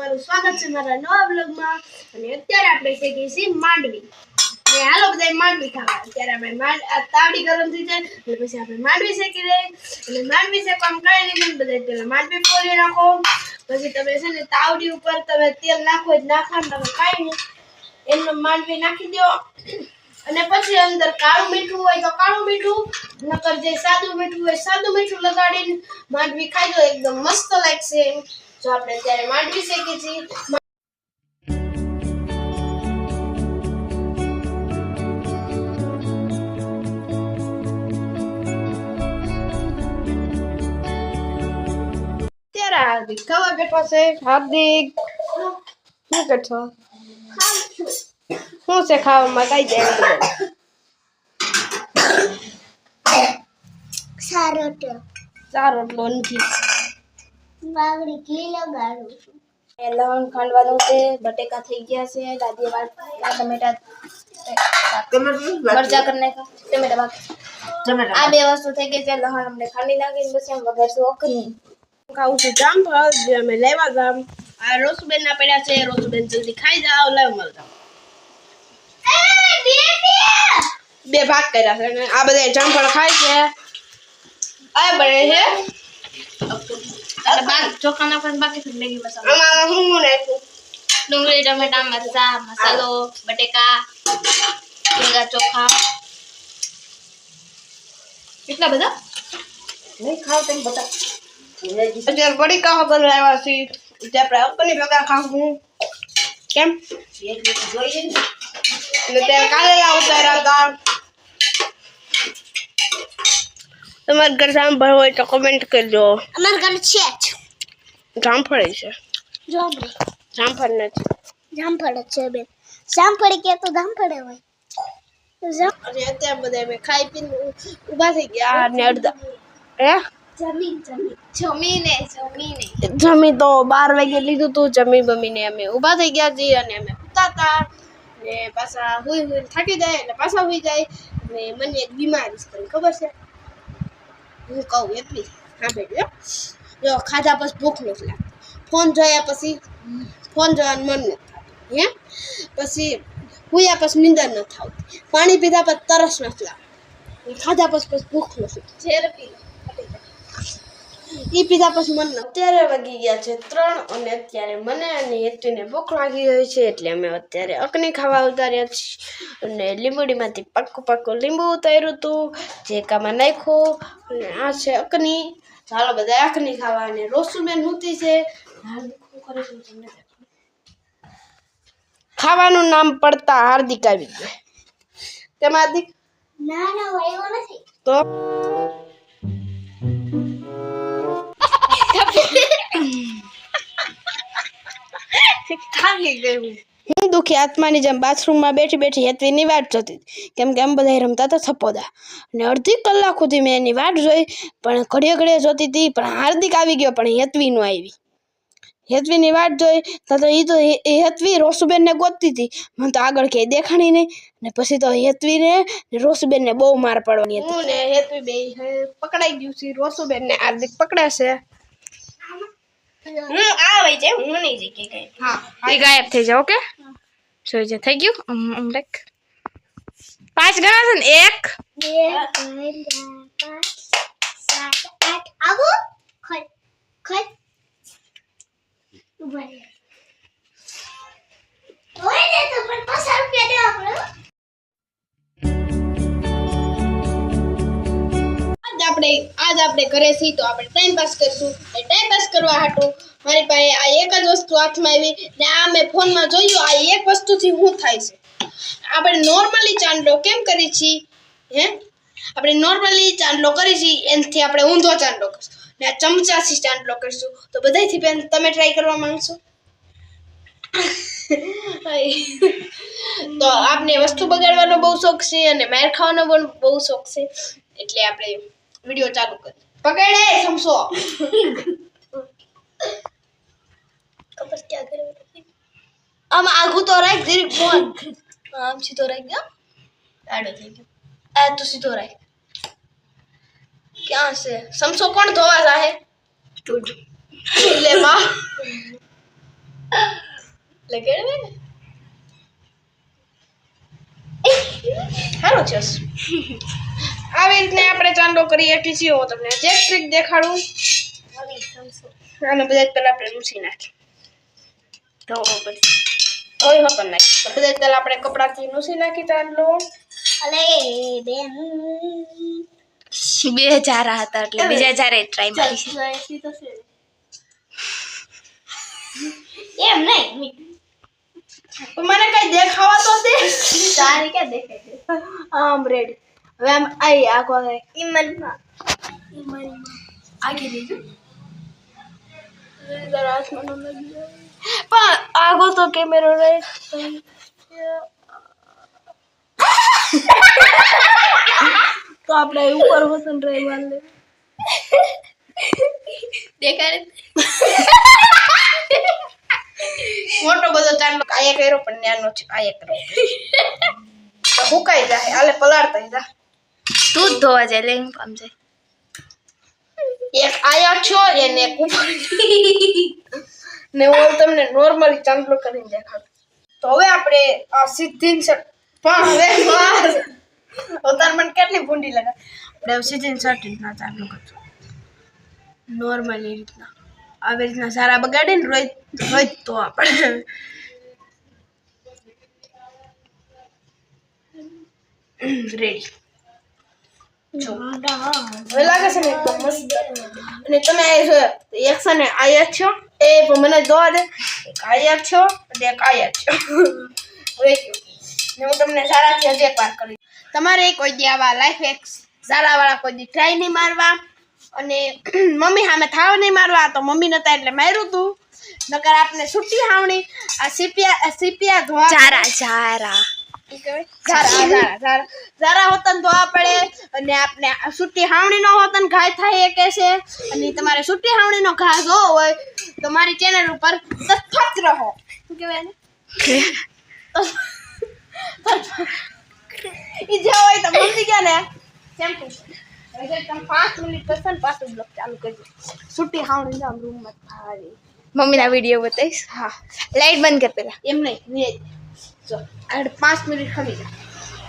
તમારું સ્વાગત છે મારા નવા બ્લોગમાં અને અત્યારે આપણે શીખીએ છીએ માંડવી. ને હાલો બધા માંડવી ખાવા. અત્યારે આપણે માંડ, આ તાવડી ગરમ થઈ જાય, અને પછી આપણે માંડવી શેકી દઈએ અને માંડવી શેકવામાં કાંઈ નહીં બધા પેલા માંડવી ફોલી નાખો. પછી તમે છે ને તાવડી ઉપર તમે તેલ નાખો જ નાખવાનું, તમે કાંઈ નહીં. એમને માંડવી નાખી દો. અને પછી અંદર કાળું મીઠું હોય તો કાળું મીઠું, નકર જે સાદું મીઠું હોય સાદું મીઠું લગાડીને માંડવી ખાઈ દો. એકદમ મસ્ત લાગશે. જો આપણે અત્યારે માંડવી શેકી છીએ અત્યારે હાર્દિક ખાવા બેઠો છે. હાર્દિક શું બેઠો? શું છે ખાવામાં? કઈ જાય સારોટ ચાર રોટલો નથી. બાવડી ઘી લગાડું છું. એ લવણ ખાંડવાનું છે બટેકા થઈ ગયા છે દાદી વાત ટમેટા મરચા કરી નાખા ટમેટા બાકી. આ બે વસ્તુ થઈ ગઈ છે લહણ અમને ખાંડી નાખીને પછી આમ વઘારશું ઓખની ખાવું છું જામફળ જે અમે લેવા જામ. આ રોસુબેન ના પડ્યા છે રોસુબેન જલ્દી ખાઈ જાઓ લેવ મળતા બે ભાગ કર્યા છે અને આ બધા જામફળ ખાય છે. આ બને છે? અને બાકી ચોખા નાખવાનું બાકી મેગી મસાલો આમાં હું હું નાખું ડુંગળી ટમેટા મરચા મસાલો બટેકા ભેગા ચોખા એટલા બધા નહીં ખાવ તેમ બતા અત્યારે બડી કાહ છીએ એટલે આપણે અપની ભેગા ખાવું કેમ એટલે ત્યારે કાલે ઉતાર્યા હતા તમારા ઘર જામફળ હોય તો કમેન્ટ કરજો. અમારા ઘર છે જ. જામફળ છે. જામફળ જામફળ નથી. જામફળ જ છે બેન. જામફળ કે તો જામફળ હોય. જામ અને અત્યારે બધા અમે ખાઈ પીને ઊભા થઈ ગયા. અને અડધા હે? જમીન જમીન. જમીને જમીને. જમી તો બાર વાગે લીધું તું જમી બમીને અમે ઊભા થઈ ગયા છીએ અને અમે સૂતા હતા ને પાછા હુઈ હુઈ થાકી જાય એટલે પાછા હુઈ જાય. અને મને એક બીમારી છે તને ખબર છે? હું કહું એટલી બેટી જો, ખાધા પછી ભૂખ નથી લાગતી. ફોન જોયા પછી, ફોન જોવાનું મન નથી થતું, હે. પછી, હુયા પછી નિંદર નથી આવતી. પાણી પીધા પછી તરસ નથી લાગતી. ખાધા પછી પછી ભૂખ નથી ઝેર પી ઈ પીધા પછી મને અત્યારે વાગી ગયા છે ત્રણ અને અત્યારે મને અને હેતુને ભૂખ લાગી ગઈ છે એટલે અમે અત્યારે અકની ખાવા ઉતાર્યા છીએ. અને લીંબુડીમાંથી પાકું પાકું લીંબુ ઉતાર્યું હતું જે કામાં નાખ્યું. અને આ છે અકની ચાલો બધા અકની ખાવા અને રોસુબેન હુતી છે. ખાવાનું નામ પડતા હાર્દિક આવી ગયો. તેમાં હાર્દિક? ના ના નથી. તો હું દુખી આત્માની જેમ બાથરૂમમાં બેઠી બેઠી હેતવીની વાટ જોતી કેમ કે એમ બધા રમતા હતા થપ્પોદા અને અડધી કલાક સુધી મેં એની વાટ જોઈ, પણ ઘડીએ ઘડીએ જોતી હતી, પણ હાર્દિક આવી ગયો, પણ હેતવી નો આવી. હેતવીની વાટ જોઈ, તો એ તો એ- હેતવી રોસુબેનને ગોતતી હતી. મને તો આગળ ક્યાંય દેખાણી નહીં. ને પછી તો હેતવીને ને રોસુબેનને બહુ માર પડવાની હતી. હેતવી બે પકડાઈ ગયું છે રોસુબેનને હાર્દિક પકડાશે. હું આ વઈ જાય હું નહીં જઈ કે કઈ હા એ ગાયબ થઈ જાવ ઓકે? જોઈ જાય થઈ ગયું? આમ લાઈક પાંચ ગણા છે ને એક. બે ત્રણ ચાર પાંચ સાત આઠ આવો. ખોલ ખોલ. ઊભા રહે. હોય ને તો પણ પચાસ રૂપિયા દેવા પડે આપણે આજ આપણે ઘરે છીએ તો આપણે ટાઈમ પાસ કરીશું. એ ટાઈમ પાસ કરવા હાટું મારી પાસે આ એક જ વસ્તુ હાથમાં આવી ને આ મેં ફોનમાં જોયું, આ એક વસ્તુથી શું થાય છે? આપણે નોર્મલી ચાંદલો કેમ કરી છીએ? હે? આપણે નોર્મલી ચાંદલો કરી છીએ, એનાથી આપણે ઊંધો ચાંદલો કરીશું. ને આ ચમચાથી ચાંદલો કરીશું. તો બધાયથી બેન, તમે ટ્રાય કરવા માંગશો? તો આપને વસ્તુ બગાડવાનો બહુ શોખ છે અને માર ખાવાનો પણ બહુ શોખ છે. એટલે આપણે વીડિયો ચાલુ કર. પકડે સમસો. ખબર ક્યાં કરે આમ આઘું તો રાખ ધીરે ફોન આમ સીધો રાખ ગયો આડો થઈ ગયો. આ તો સીધો રાખ. ક્યાં છે? સમસો કોણ ધોવા જાહે લે માં લગાડવે ને. સારું છે. આવી રીતે આપણે ચાંદો કરી શકીએ છીએ હું તમને જે ટ્રીક દેખાડું. અને બધા પહેલા આપણે લૂસી નાખીએ. ધોવો પડશે કોઈ હતો નહીં. બધા પહેલા આપણે કપડાથી લૂસી નાખી ચાંદલો અલે બેન. બે હજાર હતા એટલે બીજા ચારે ટ્રાય મારી એમ નહીં દેખાવા તો દે તારી ક્યાં દેખાય છે આમ રેડી હવે આમ આઈ આખો ઈમનમાં આગી દીધું જરા હાથમાં ન લાગી જાય. પણ આગો તો કેમેરો રહે તો આપણે ઉપર વસન રહી વાળ લે દેખાય મોટો બધો ચાંદલો આયા કર્યો પણ નાનો છે આયા કર્યો. હુકાઈ જાય આલે પલાળતા જા. તું જ ધોવા જાય લે પામ જાય. એક આયા છો એને ઉપર ને હું તમને નોર્મલી ચાંદલો કરીને દેખાડું. તો હવે આપણે આ સિદ્ધિન શર્ટ પણ હવે બસ. અવતાર મને કેટલી ભૂંડી લગા. આપણે સિદ્ધિન શર્ટ રીતના ચાંદલો કરશું. નોર્મલી રીતના. આવી રીતના સારા બગાડે ને રોજ રોજ તો આપણે રેડી જો હવે લાગે છે ને એકદમ મસ્ત અને તમે આ એક છે ને આયા છો એ પણ મને દોડ એક આયા છો અને એક આયા છો હવે હું તમને સારાથી હજી એક વાર કરી તમારે કોઈ દી આવા લાઈફ એક સારા વાળા કોઈ દી ટ્રાય નહીં મારવા અને મમ્મી સામે થાવ નહીં મારવા તો મમ્મી નતા એટલે માર્યું તું. નકર આપને છૂટી હાવણી. આ સીપિયા સીપિયા ધોવા જારા જારા. હોતન ધોવા પડે અને આપને આ હાવણી નો હોતન ઘાય થાય એ કહેશે અને તમારે સુટી હાવણી નો ઘા જોવો હોય તો મારી ચેનલ ઉપર સતત રહો. શું કહેવાય ને ઈ જે હોય તો સમજી ગયા ને ટુ તમે પાંચ મિનિટ થશે ને પાછું બ્લોક ચાલુ કરજો. છૂટી હાવણી જામ રૂમમાં ભારી મમ્મીના વીડિયો બતાવીશ? હા. લાઈટ બંધ કર પેલા. એમ નહીં નહીં જો પાંચ મિનિટ ખમી જાય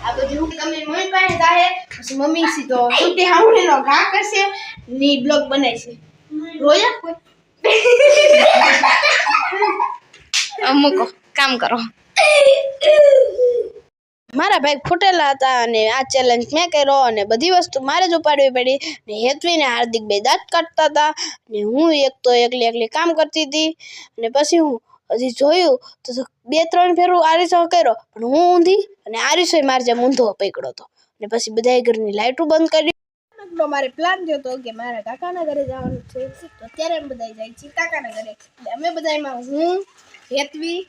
આ બધી તમે મમ્મી પાસે જાય પછી મમ્મી સીધો છૂટી હાવણીનો ઘા કરશે ની બ્લોગ બનાવશે રોયા કોઈ? અમુકો કામ કરો. મારા ભાઈ ફૂટેલા હતા અને આ ચેલેન્જ મેં કર્યો અને બધી વસ્તુ મારે જ ઉપાડવી પડી ને હેતવી ને હાર્દિક બે દાંત કાઢતા હતા ને હું એક તો એકલી એકલી કામ કરતી હતી અને પછી હું હજી જોયું તો બે ત્રણ ફેરું આરીસો કર્યો પણ હું ઊંધી અને આરીસો મારે જેમ ઊંધો પકડ્યો હતો ને પછી બધાય ઘરની લાઇટો બંધ કરી એટલો મારે પ્લાન થયો હતો કે મારા કાકાના ઘરે જવાનું છે. તો અત્યારે અમે બધા જાય છીએ કાકાના ઘરે. અમે બધા એમાં હું, હેતવી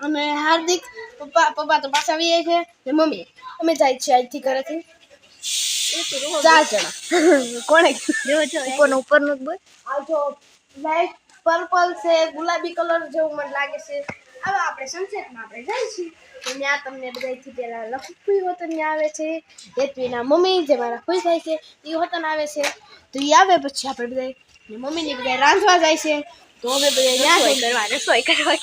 અને હાર્દિક પપ્પા પપ્પા તો પાછા આવી જાય છે ને મમ્મી અમે જાય છીએ આજથી ઘરેથી. ચાર જણા. કોણે? ઉપરનું ઉપરનું બોલ. આ જો લાઈટ પર્પલ છે ગુલાબી કલર જેવું મને લાગે છે. હવે આપણે સનસેટમાં આપણે જાય છીએ. ત્યાં તમને બધાથી પહેલાં લખુઈ વતન આવે છે હેતવીના મમ્મી જે મારા ખુશ થાય છે એ વતન આવે છે. તો એ આવે પછી આપણે બધા મમ્મીની બધા રાંધવા જાય છે. તો હવે બધા ત્યાં રસોઈ કરવા રસોઈ કરવા